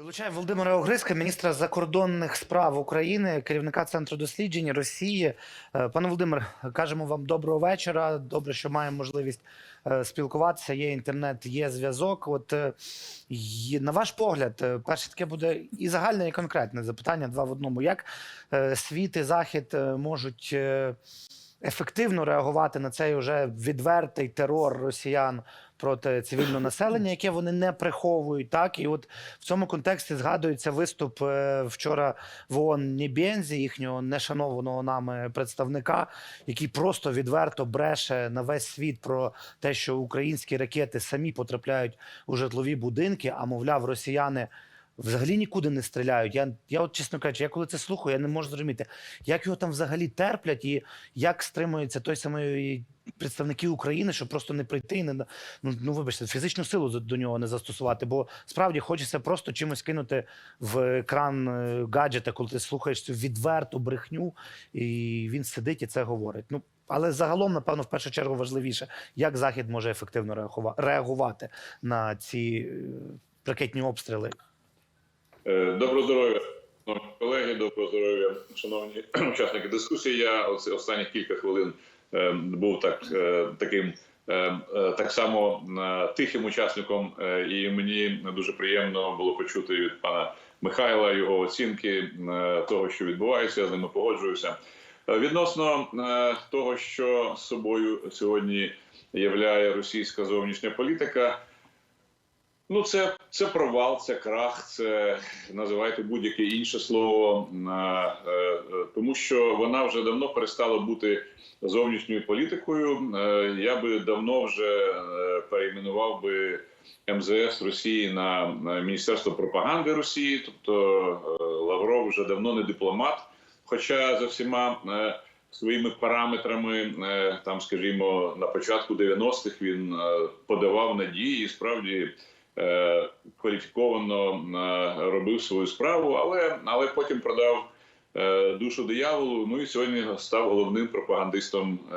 Долучає Володимира Огриска, міністра закордонних справ України, керівника центру досліджень Росії. Е, Пане Володимир, кажемо вам доброго вечора. Добре, що маємо можливість е, спілкуватися. Є інтернет, є зв'язок. От е, на ваш погляд, перше таке буде і загальне, і конкретне запитання два в одному. Як світ і захід можуть ефективно реагувати на цей уже відвертий терор росіян проти цивільного населення, яке вони не приховують. Так і от в цьому контексті згадується виступ е, вчора в ООН Нібензі, їхнього нешанованого нами представника, який просто відверто бреше на весь світ про те, що українські ракети самі потрапляють у житлові будинки, а мовляв, росіяни. Взагалі нікуди не стріляють. Я, я от чесно кажучи, я коли це слухаю, я не можу зрозуміти, як його там взагалі терплять і як стримується той самий представники України, щоб просто не прийти і не ну, ну вибачте, фізичну силу до нього не застосувати. Бо справді хочеться просто чимось кинути в екран е, гаджета, коли ти слухаєш цю відверту брехню, і він сидить і це говорить. Ну але загалом, напевно, в першу чергу важливіше, як захід може ефективно реагува- реагувати на ці е, ракетні обстріли. Е, Доброго здоров'я, шановні колеги, доброго здоров'я, шановні учасники дискусії. Я останні кілька хвилин е, був так е, таким так само тихим учасником, і мені дуже приємно було почути від пана Михайла його оцінки того, що відбувається. Я з ними погоджуюся. Відносно того, що собою сьогодні являє російська зовнішня політика. Ну, це, це провал, це крах, це називайте будь-яке інше слово, е, е, тому що вона вже давно перестала бути зовнішньою політикою. Е, я би давно вже перейменував би МЗС Росії на, Міністерство пропаганди Росії, тобто Лавров вже давно не дипломат. Хоча за всіма своїми параметрами, там, скажімо, на початку 90-х він подавав надії і справді кваліфіковано е, робив свою справу, але, але потім продав е, душу дияволу. Ну і сьогодні став головним пропагандистом е,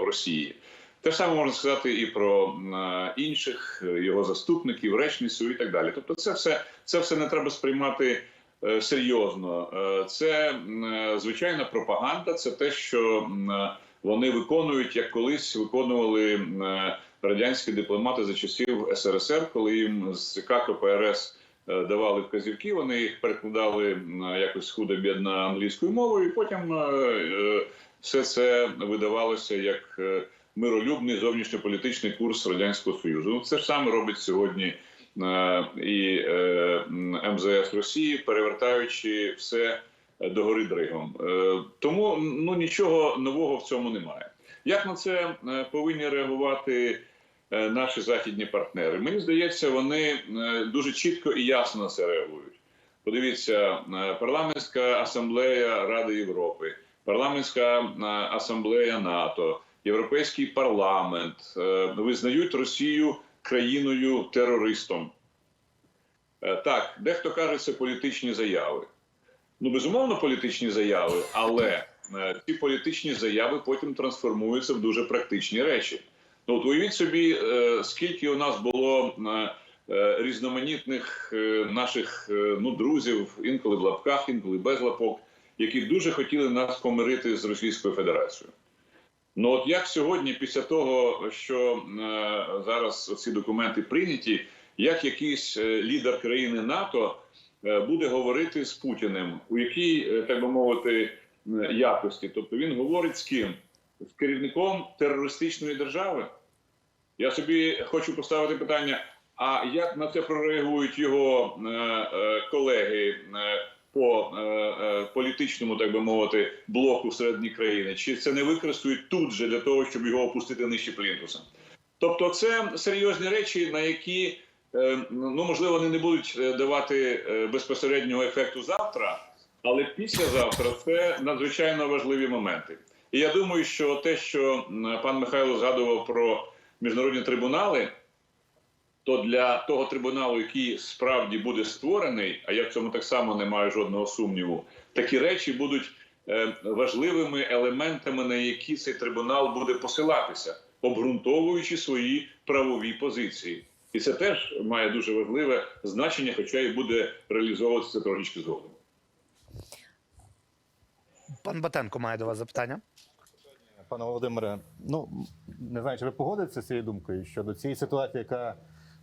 в Росії. Те ж саме можна сказати і про е, інших е, його заступників, речницю і так далі. Тобто, це все, це все не треба сприймати е, серйозно. Е, Це е, звичайна пропаганда, це те, що е, вони виконують, як колись виконували е, радянські дипломати за часів СРСР, коли їм з ЦК КПРС е, давали вказівки, вони їх перекладали якось худо бідно англійською мовою, і потім е, е, все це видавалося як миролюбний зовнішньополітичний курс радянського союзу. Ну це ж саме робить сьогодні і МЗС Росії, перевертаючи все догори дригом. Е, Тому ну нічого нового в цьому немає. Як на це повинні реагувати наші західні партнери? Мені здається, вони е, дуже чітко і ясно на це реагують. Подивіться, е, парламентська асамблея Ради Європи, парламентська е, асамблея НАТО, Європейський парламент е, визнають Росію країною терористом. Е, Так, дехто каже, це політичні заяви. Ну, безумовно, політичні заяви, але е, ці політичні заяви потім трансформуються в дуже практичні речі. Ну, от уявіть собі, е, скільки у нас було е, е, різноманітних наших ну, друзів, інколи в лапках, інколи без лапок, які дуже хотіли нас помирити з Російською Федерацією. Ну от як сьогодні, після того, що зараз ці документи прийняті, як якийсь лідер країни НАТО буде говорити з Путіним, у якій, так би мовити, якості? Тобто він говорить з ким? Керівником терористичної держави? Я собі хочу поставити питання: а як на це прореагують його е, е, колеги е, по політичному, так би мовити, блоку всередині країни? Чи це не використають тут же для того, щоб його опустити нижче плінтуса? Тобто, це серйозні речі, на які ну можливо вони не будуть давати безпосереднього ефекту завтра, але післязавтра це надзвичайно важливі моменти. І я думаю, що те, що пан Михайло згадував про міжнародні трибунали, то для того трибуналу, який справді буде створений, а я в цьому так само не маю жодного сумніву, такі речі будуть е, важливими елементами, на які цей трибунал буде посилатися, обґрунтовуючи свої правові позиції. І це теж має дуже важливе значення, хоча і буде реалізовуватися трошечки згодом. Пан Батенко має до вас запитання. Пане Володимире, ну не знаю, чи ви погодитеся з цією думкою щодо цієї ситуації, яка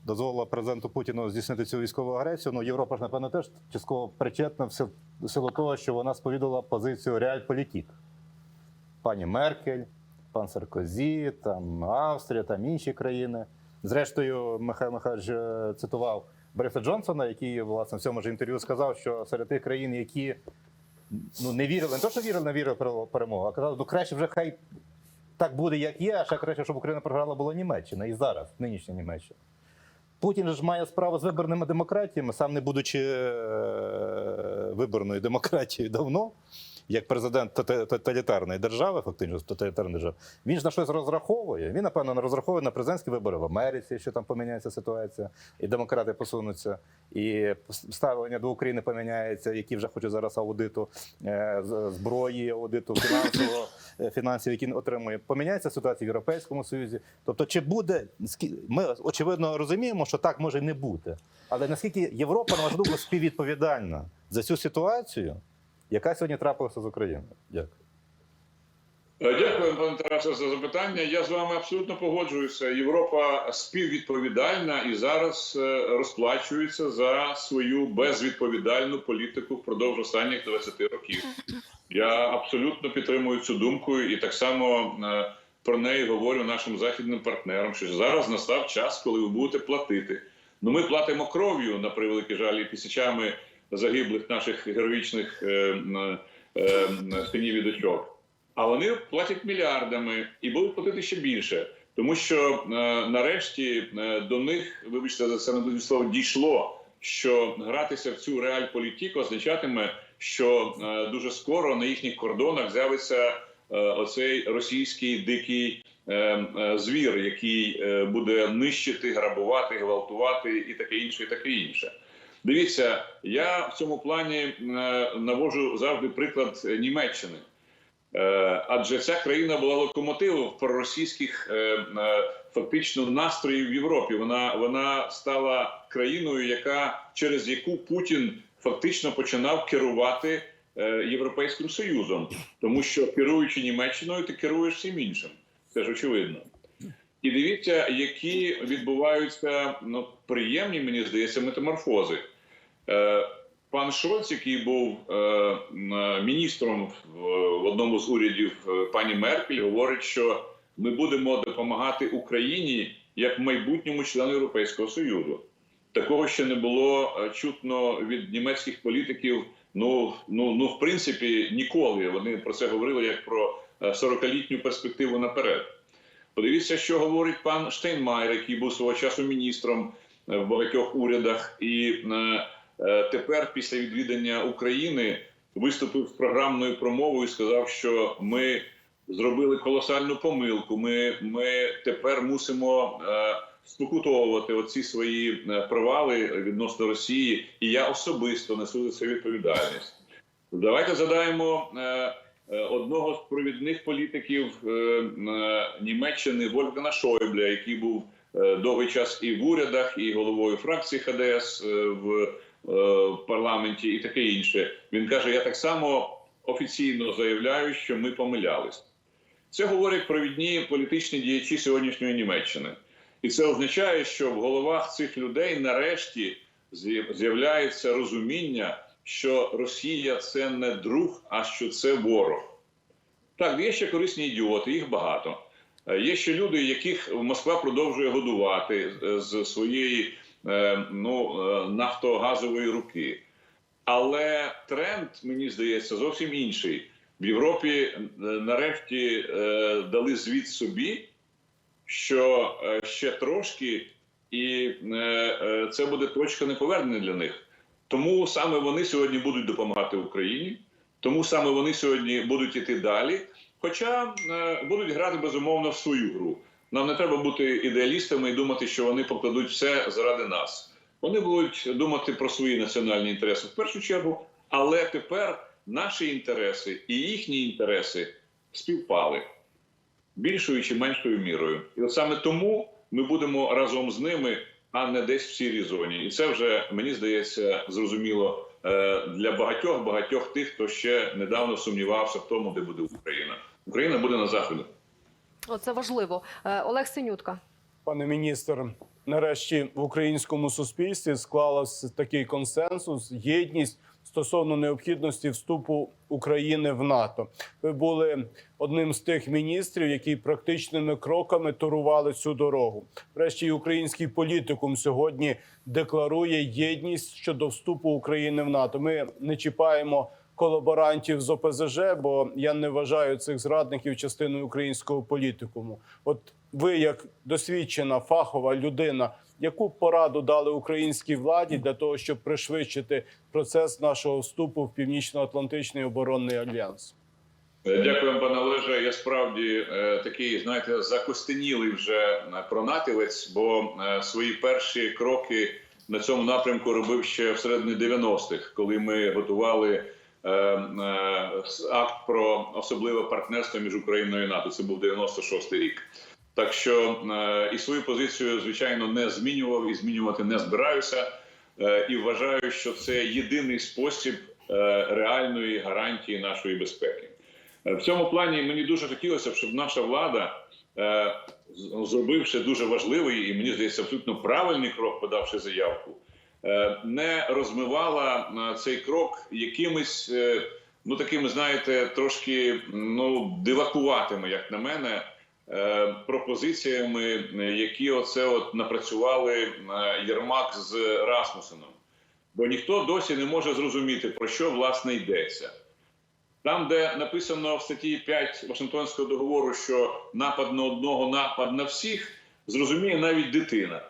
дозволила президенту Путіну здійснити цю військову агресію. Ну, Європа ж, напевно, теж частково причетна в сил- силу того, що вона сповідала позицію реальполітік. Пані Меркель, пан Саркозі, там Австрія, там інші країни. Зрештою, Михайло Михайлович е, цитував Бориса Джонсона, який власне в цьому ж інтерв'ю сказав, що серед тих країн, які ну не вірили, не то, що вірили на вірили в перемогу, а казали, ну краще вже хай так буде, як є, а ще краще, щоб Україна програла була Німеччина і зараз, нинішня Німеччина. Путін ж має справу з виборними демократіями, сам не будучи е, виборною демократією давно, як президент тоталітарної держави, фактично тоталітарної держави, він ж на щось розраховує. Він, напевно, не розраховує на президентські вибори в Америці, що там поміняється ситуація, і демократи посунуться, і ставлення до України поміняється, які вже хочуть зараз аудиту е, зброї, аудиту фінансового е, фінансів, які отримує. Поміняється ситуація в Європейському Союзі. Тобто, чи буде ми очевидно розуміємо, що так може не бути. Але наскільки Європа на думку співвідповідальна за цю ситуацію, яка сьогодні трапилася з Україною? Дякую. Е, Дякую, пане Тарасе, за запитання. Я з вами абсолютно погоджуюся. Європа співвідповідальна і зараз е, розплачується за свою безвідповідальну політику впродовж останніх 20 років. Я абсолютно підтримую цю думку і так само е, про неї говорю нашим західним партнерам, що зараз настав час, коли ви будете платити. Ну, ми платимо кров'ю на превеликий жаль і тисячами загиблих наших героїчних е, е, синів і дочок. А вони платять мільярдами і будуть платити ще більше, тому що е, нарешті до них, вибачте за це не слово, дійшло, що гратися в цю реальполітіку означатиме, що е, дуже скоро на їхніх кордонах з'явиться е, оцей російський дикий е, е, звір, який е, буде нищити, грабувати, гвалтувати і таке інше, і таке інше. Дивіться, я в цьому плані е, навожу завжди приклад Німеччини. Е, Адже ця країна була локомотивом проросійських е, фактично настроїв в Європі. Вона вона стала країною, яка через яку Путін фактично починав керувати Європейським Союзом, тому що керуючи Німеччиною, ти керуєш всім іншим. Це ж очевидно. І дивіться, які відбуваються ну, приємні, мені здається, метаморфози. Е, Пан Шольц, який був е, міністром в, одному з урядів е, пані Меркель, говорить, що ми будемо допомагати Україні як майбутньому члену Європейського Союзу. Такого ще не було е, чутно від німецьких політиків. Ну, ну, ну, в принципі, ніколи. Вони про це говорили як про е, 40-літню перспективу наперед. Подивіться, що говорить пан Штейнмайер, який був свого часу міністром е, в багатьох урядах, і е, е, тепер, після відвідання України, виступив з програмною промовою і сказав, що ми зробили колосальну помилку. Ми, ми тепер мусимо е, спокутовувати оці свої е, провали відносно Росії, і я особисто несу за це відповідальність. Давайте задаємо. е, е, Одного з провідних політиків е, е, Німеччини Вольфгана Шойбля, який був е, довгий час і в урядах, і головою фракції ХДС е, в е, в парламенті, і таке інше. Він каже: я так само офіційно заявляю, що ми помилялись. Це говорять провідні політичні діячі сьогоднішньої Німеччини, і це означає, що в головах цих людей нарешті з'являється розуміння, що Росія це не друг, а що це ворог. Так, є ще корисні ідіоти, їх багато. Е, Є ще люди, яких Москва продовжує годувати е, з своєї е, ну, е, нафтогазової руки. Але тренд, мені здається, зовсім інший. В Європі е, нарешті е, дали звіт собі, що е, ще трошки, і е, е, це буде точка неповернення для них. Тому саме вони сьогодні будуть допомагати Україні, тому саме вони сьогодні будуть іти далі. Хоча е, будуть грати безумовно в свою гру. Нам не треба бути ідеалістами і думати, що вони покладуть все заради нас. Вони будуть думати про свої національні інтереси в першу чергу, але тепер наші інтереси і їхні інтереси співпали більшою чи меншою мірою. І от саме тому ми будемо разом з ними а не десь в сірій зоні. І це вже мені здається зрозуміло е, для багатьох багатьох тих, хто ще недавно сумнівався в тому, де буде Україна. Україна буде на заході. Оце важливо. Е, Олег Синютка. Пане міністр, нарешті в українському суспільстві склалася такий консенсус, єдність стосовно необхідності вступу України в НАТО. Ви були одним з тих міністрів, які практичними кроками турували цю дорогу. Врешті, український політикум сьогодні декларує єдність щодо вступу України в НАТО. Ми не чіпаємо колаборантів з ОПЗЖ, бо я не вважаю цих зрадників частиною українського політикуму. От ви, як досвідчена фахова людина, яку пораду дали українській владі для того, щоб пришвидшити процес нашого вступу в Північно-Атлантичний оборонний альянс? Е, Дякую, пане Олеже. Я справді е, такий, знаєте, закостенілий вже е, пронатівець, бо свої перші кроки на цьому напрямку робив ще всередині 90-х, коли ми готували акт про особливе партнерство між Україною і НАТО. Це був 96-й рік. Так що е, і свою позицію, звичайно, не змінював і змінювати не збираюся. Е, і вважаю, що це єдиний спосіб е, реальної гарантії нашої безпеки. Е, В цьому плані мені дуже хотілося б, щоб наша влада, е, зробивши дуже важливий і мені здається абсолютно правильний крок, подавши заявку, е, не розмивала е, цей крок якимись, е, ну такими, знаєте, трошки ну дивакуватими, як на мене, е, пропозиціями, е, які оце от напрацювали е, Єрмак з Расмусеном. Бо ніхто досі не може зрозуміти, про що власне йдеться. Там, де написано в статті 5 Вашингтонського договору, що напад на одного, напад на всіх, зрозуміє навіть дитина.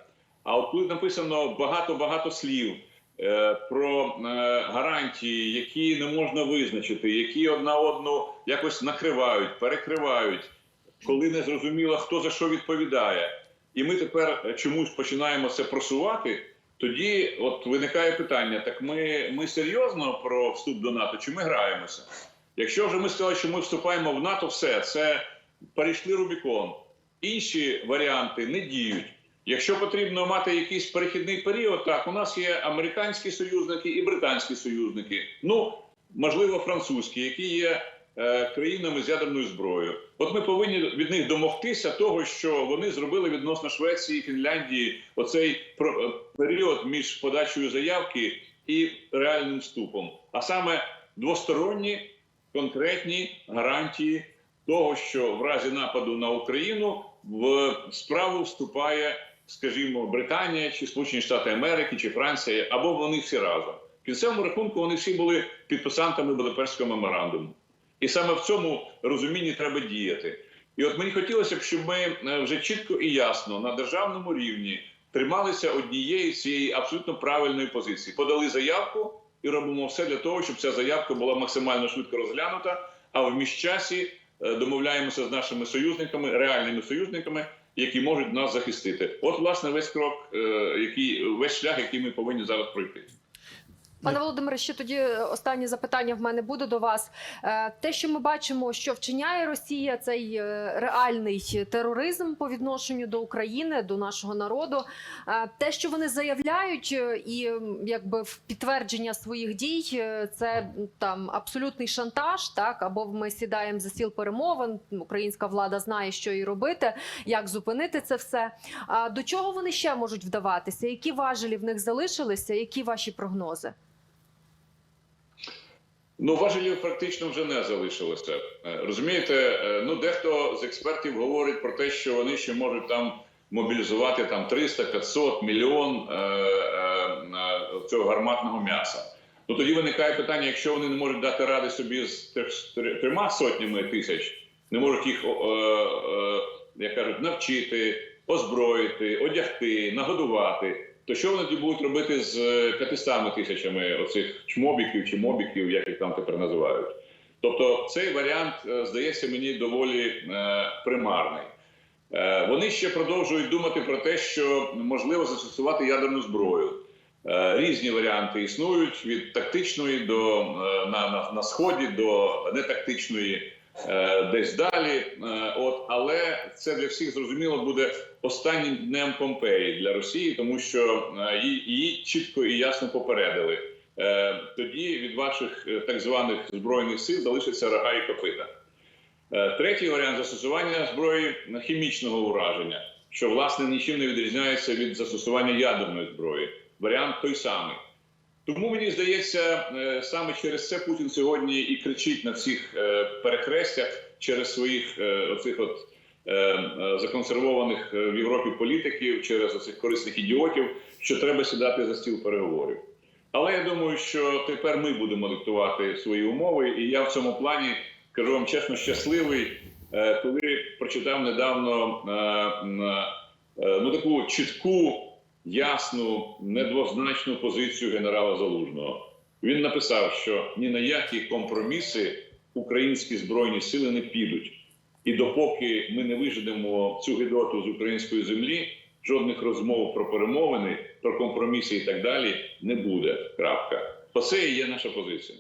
А от коли написано багато-багато слів е, про е, гарантії, які не можна визначити, які одна одну якось накривають, перекривають, коли не зрозуміло, хто за що відповідає, і ми тепер чомусь починаємо це просувати. Тоді от виникає питання: так ми, ми серйозно про вступ до НАТО, чи ми граємося? Якщо вже ми сказали, що ми вступаємо в НАТО, все це перейшли Рубікон. Інші варіанти не діють. Якщо потрібно мати якийсь перехідний період, так у нас є американські союзники і британські союзники. Ну можливо, французькі, які є е, країнами з ядерною зброєю. От ми повинні від них домогтися того, що вони зробили відносно Швеції і Фінляндії оцей е, період між подачею заявки і реальним вступом, а саме двосторонні конкретні гарантії того, що в разі нападу на Україну в справу вступає, скажімо, Британія чи Сполучені Штати Америки чи Франція, або вони всі разом. В кінцевому рахунку вони всі були підписантами Будапештського меморандуму. І саме в цьому розумінні треба діяти. І от мені хотілося б, щоб ми е, вже чітко і ясно на державному рівні трималися однієї цієї абсолютно правильної позиції. Подали заявку і робимо все для того, щоб ця заявка була максимально швидко розглянута. А в міжчасі е, домовляємося з нашими союзниками, реальними союзниками, які можуть нас захистити. От, власне, весь крок, е, який весь шлях, який ми повинні зараз пройти. Пане Володимире, ще тоді останнє запитання в мене буде до вас. Е, Те, що ми бачимо, що вчиняє Росія, цей е, реальний тероризм по відношенню до України, до нашого народу. Е, Те, що вони заявляють, е, і якби в підтвердження своїх дій, е, це там абсолютний шантаж. Так або ми сідаємо за стіл перемовин. Українська влада знає, що і робити, як зупинити це все. А до чого вони ще можуть вдаватися? Які важелі в них залишилися? Які ваші прогнози? Ну, важелів практично вже не залишилося. Е, Розумієте, е, ну дехто з експертів говорить про те, що вони ще можуть там мобілізувати там 300, 500, мільйон е, цього гарматного м'яса. Ну тоді виникає питання: якщо вони не можуть дати ради собі з трьома сотнями тисяч, не можуть їх, як кажуть, навчити, озброїти, одягти, нагодувати. То що вони будуть робити з е, 500 тисячами оцих чмобіків чи мобіків, як їх там тепер називають? Тобто цей варіант е, здається мені доволі е, примарний. Е, Вони ще продовжують думати про те, що можливо застосувати ядерну зброю. Е, Різні варіанти існують від тактичної до е, на, на, на сході до нетактичної. Е, десь далі. Е, от, але це для всіх зрозуміло буде останнім днем Помпеї для Росії, тому що е, її, чітко і ясно попередили. Тоді від ваших так званих збройних сил залишиться рога і копита. Третій варіант застосування зброї хімічного ураження, що власне нічим не відрізняється від застосування ядерної зброї. Варіант той самий. Тому мені здається, е, саме через це Путін сьогодні і кричить на всіх е, перехрестях через своїх е, оцих от законсервованих в Європі політиків, через оцих корисних ідіотів, що треба сідати за стіл переговорів. Але я думаю, що тепер ми будемо диктувати свої умови, і я в цьому плані кажу вам чесно, щасливий, коли прочитав недавно ну таку чітку, ясну, недвозначну позицію генерала Залужного. Він написав, що ні на які компроміси українські збройні сили не підуть. І допоки ми не вижидемо цю гидоту з української землі, жодних розмов про перемовини, про компроміси і так далі не буде. Крапка. Оце є наша позиція.